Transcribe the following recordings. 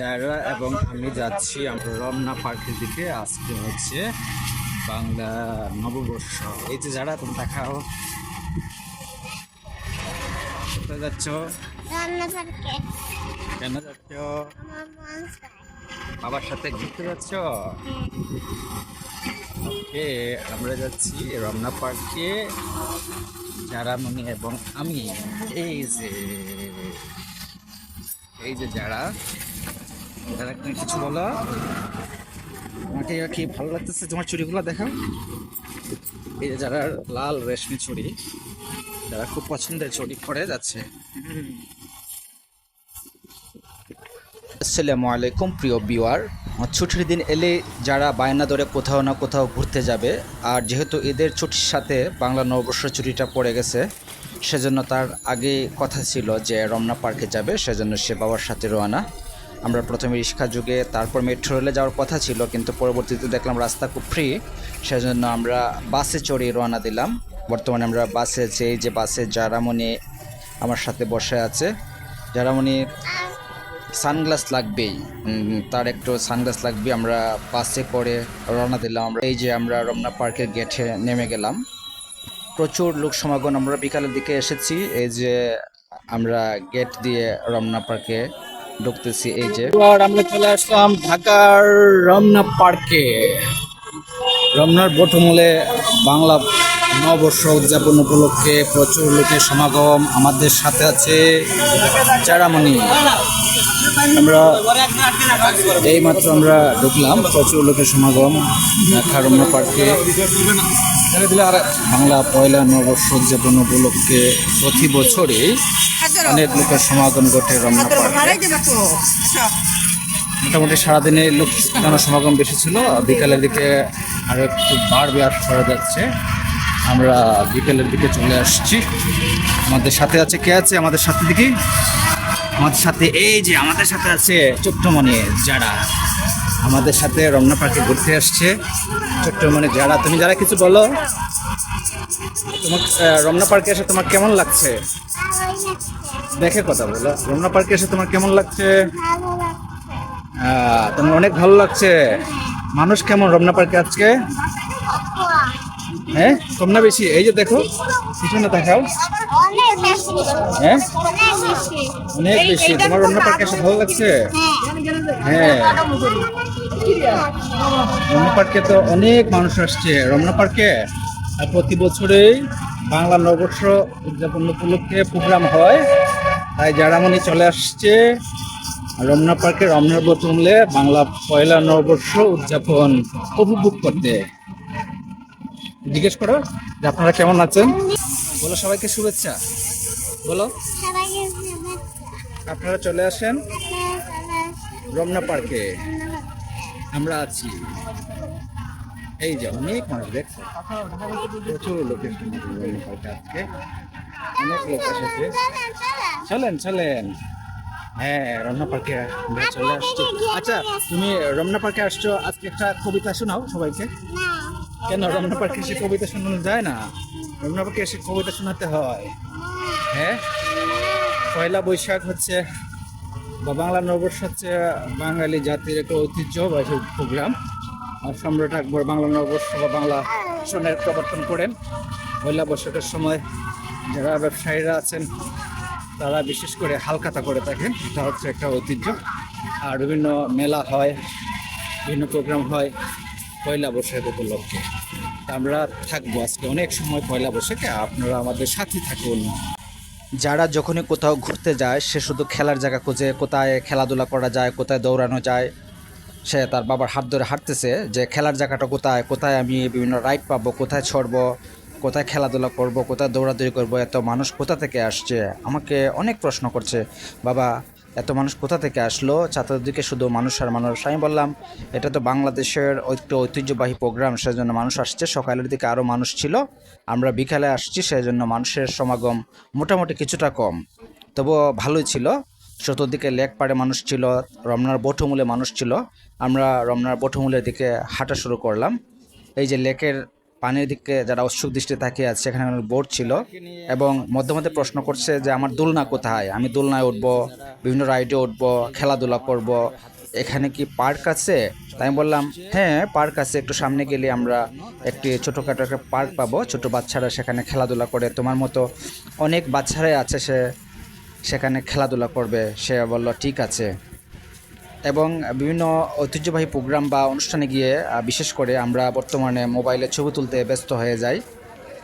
যারা এবং আমি যাচ্ছি আমরা রমনা পার্কের দিকে। আজকে হচ্ছে বাংলা নববর্ষ। এই যে যারা তুমি দেখাও। কোথায় যাচ্ছ? কেন যাচ্ছ? বাবার সাথে ঘুরতে যাচ্ছ? ওকে আমরা যাচ্ছি রমনা পার্কে। যারা মনি এবং আমি। এই যে এই যে যারা। তুমি কিছু বলো। তোমাকে কি ভালো লাগতেছে? তোমার চুড়িগুলো দেখাও। এই যে যারা লাল রেশমি চুড়ি, যারা খুব পছন্দের চুড়ি পরে যাচ্ছে। আসসালামু আলাইকুম, প্রিয় বিওয়ার ছুটির দিন এলে যারা বায়না ধরে কোথাও না কোথাও ঘুরতে যাবে, আর যেহেতু ঈদের ছুটির সাথে বাংলা নববর্ষ ছুটিটা পড়ে গেছে, সেজন্য তার আগে কথা ছিল যে রমনা পার্কে যাবে, সেজন্য সে বাবার সাথে রওনা। আমরা প্রথমে রিক্সা যুগে, তারপর মেট্রো রেলে যাওয়ার কথা ছিল, কিন্তু পরবর্তীতে দেখলাম রাস্তা খুব ফ্রি সেজন্য আমরা বাসে চড়ে রওনা দিলাম। বর্তমানে আমরা বাসে আছি এই যে বাসে যারামণি আমার সাথে বসে আছে যারামণির সানগ্লাস লাগবেই তার একটু সানগ্লাস লাগবে, আমরা বাসে করে রওনা দিলাম। আমরা এই যে আমরা রমনা পার্কের গেটে নেমে গেলাম। প্রচুর লোক সমাগম, আমরা বিকালের দিকে এসেছি, এই যে আমরা গেট দিয়ে রমনা পার্কে ঢুকতেছি, এই যে। আমরা চলে আসলাম ঢাকার রমনা পার্কে। রমনার বটমূলে বাংলা নববর্ষ উদযাপন উপলক্ষে প্রচুর লোকের সমাগম আমাদের সাথে আছে চারামণি। আমরা এই মাত্র আমরা ঢুকলাম, প্রচুর লোকের সমাগম ঢাকা রমনা পার্কে। বাংলা পয়লা নববর্ষ উদযাপন উপলক্ষে প্রতি বছরই অনেক লোকের সমাগম ঘটে রমনা পার্কে মোটামুটি সারাদিনে লোক সমাগম বেশি ছিল বিকালের দিকে আর একটু বাড়বে আর করা যাচ্ছে। আমরা বিকেলের দিকে চলে আসছি। আমাদের সাথে আছে কে আছে আমাদের সাথে দিকে আমাদের সাথে এই যে আমাদের সাথে আছে চট্টমণি যারা। আমাদের সাথে রমনা পার্কে ঘুরতে আসছে। চট্টমণি যারা তুমি যারা কিছু বলো। তোমার আহ, রমনা পার্কে এসে তোমার কেমন লাগছে। দেখে কথা বলো। রমনা পার্কে এসে তোমার কেমন লাগছে? তোমার অনেক ভালো লাগছে। মানুষ কেমন রমনা পার্কে আজকে? হ্যাঁ? কম না বেশি? এই যে দেখো পিছনে দেখাও। হ্যাঁ? অনেক বেশি। তোমার রমনা পার্কে এসে ভালো লাগছে? হ্যাঁ। হ্যাঁ। রমনা পার্কে তো অনেক মানুষ আসছে। রমনা পার্কে আর প্রতি বছরেই বাংলা নববর্ষ উদযাপন উপলক্ষে প্রোগ্রাম হয়। তাই যারামণি চলে আসছে রমনা পার্কে রমনার বোতমলে বাংলা পয়লা নববর্ষ উদযাপন উপভোগ করতে। জিজ্ঞেস করো যে আপনারা কেমন আছেন? বলো সবাইকে শুভেচ্ছা। বলো। আপনারা চলে আসেন রমনা পার্কে। আমরা আছি। এই যে অনেক মানুষ দেখছে। প্রচুর লোকের আজকে। অনেক লোক এসেছে। চলেন চলেন। হ্যাঁ রমনা পার্কে আমরা চলে আসছি। আচ্ছা তুমি রমনা পার্কে আসছো আজকে একটা কবিতা শোনাও সবাইকে। কেন রমনা পার্কে এসে কবিতা শোনানো যায় না? রমনা পার্কে এসে কবিতা শোনাতে হয়। হ্যাঁ? পয়লা বৈশাখ হচ্ছে বা বাংলা নববর্ষ হচ্ছে বাঙালি জাতির একটা ঐতিহ্য ঐতিহ্যবাহী প্রোগ্রাম। আর সম্রাট আকবর বাংলা নববর্ষ বা বাংলা সনের প্রবর্তন করেন। পয়লা বৈশাখের সময় যারা ব্যবসায়ীরা আছেন তারা বিশেষ করে হালখাতা করে থাকেন। এটা হচ্ছে একটা ঐতিহ্য। আর বিভিন্ন মেলা হয়, বিভিন্ন প্রোগ্রাম হয় পয়লা বৈশাখ উপলক্ষে। আমরা থাকব আজকে। অনেক সময় পয়লা বৈশাখে আপনারা আমাদের সাথে থাকুন। যারা যখনই কোথাও ঘুরতে যায়, সে শুধু খেলার জায়গা খোঁজে, কোথায় খেলাধুলা করা যায়, কোথায় দৌড়ানো যায়। সে তার বাবার হাত ধরে হাঁটতেছে যে, খেলার জায়গাটা কোথায়? কোথায় আমি বিভিন্ন রাইড পাবো? কোথায় ছড়বো? কোথায় খেলাধুলা করব, কোথায় দৌড়াদৌড়ি করব, এত মানুষ কোথা থেকে আসছে? আমাকে অনেক প্রশ্ন করছে। বাবা, এত মানুষ কোথা থেকে আসলো? ছাত্রদিকে শুধু মানুষ আর মানুষ। আমি বললাম, এটা তো বাংলাদেশের একটু ঐতিহ্যবাহী প্রোগ্রাম সেজন্য মানুষ আসছে। সকালের দিকে আরও মানুষ ছিল। আমরা বিকালে আসছি, সেজন্য মানুষের সমাগম মোটামুটি কিছুটা কম। তবুও ভালোই ছিল। চতুর্দিকে লেক পাড়ে মানুষ ছিল, রমনার বটমূলে মানুষ ছিল। আমরা রমনার বটমূলের দিকে হাঁটা শুরু করলাম। এই যে লেকের পানির দিকে যারা উৎসুক দৃষ্টি তাকিয়ে আছে, সেখানে বোর্ড ছিল। এবং মধ্যে মধ্যে প্রশ্ন করছে যে, আমার দোলনা কোথায়? আমি দোলনায় উঠবো, বিভিন্ন রাইডে উঠবো, খেলাধুলা করব। এখানে কি পার্ক আছে? তাই বললাম হ্যাঁ পার্ক আছে। একটু সামনে গেলে আমরা একটি ছোটোখাটো একটা পার্ক পাবো। ছোটো বাচ্চারা সেখানে খেলাধুলা করে। তোমার মতো অনেক বাচ্চারাই আছে সে, সেখানে খেলাধুলা করবে। সে বলল, ঠিক আছে। এবং বিভিন্ন ঐতিহ্যবাহী প্রোগ্রাম বা অনুষ্ঠানে গিয়ে বিশেষ করে আমরা বর্তমানে মোবাইলে ছবি তুলতে ব্যস্ত হয়ে যাই।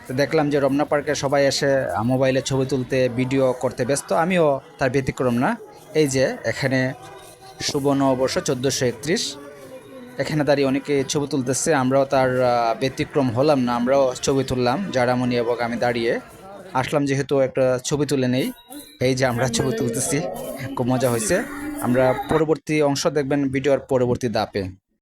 তো দেখলাম যে রমনা পার্কে সবাই এসে মোবাইলে ছবি তুলতে ভিডিও করতে ব্যস্ত। আমিও তার ব্যতিক্রম না। এই যে এখানে শুভ নববর্ষ চোদ্দোশো একত্রিশ। এখানে দাঁড়িয়ে অনেকে ছবি তুলতেছে, আমরাও তার ব্যতিক্রম হলাম না, আমরাও ছবি তুললাম, জারামণি এবং আমি দাঁড়িয়ে। আসলাম যেহেতু একটা ছবি তুলে নেই, এই যে আমরা ছবি তুলতেছি, খুব মজা হয়েছে। আমরা পরবর্তী অংশ দেখবেন ভিডিওর পরবর্তী দাপে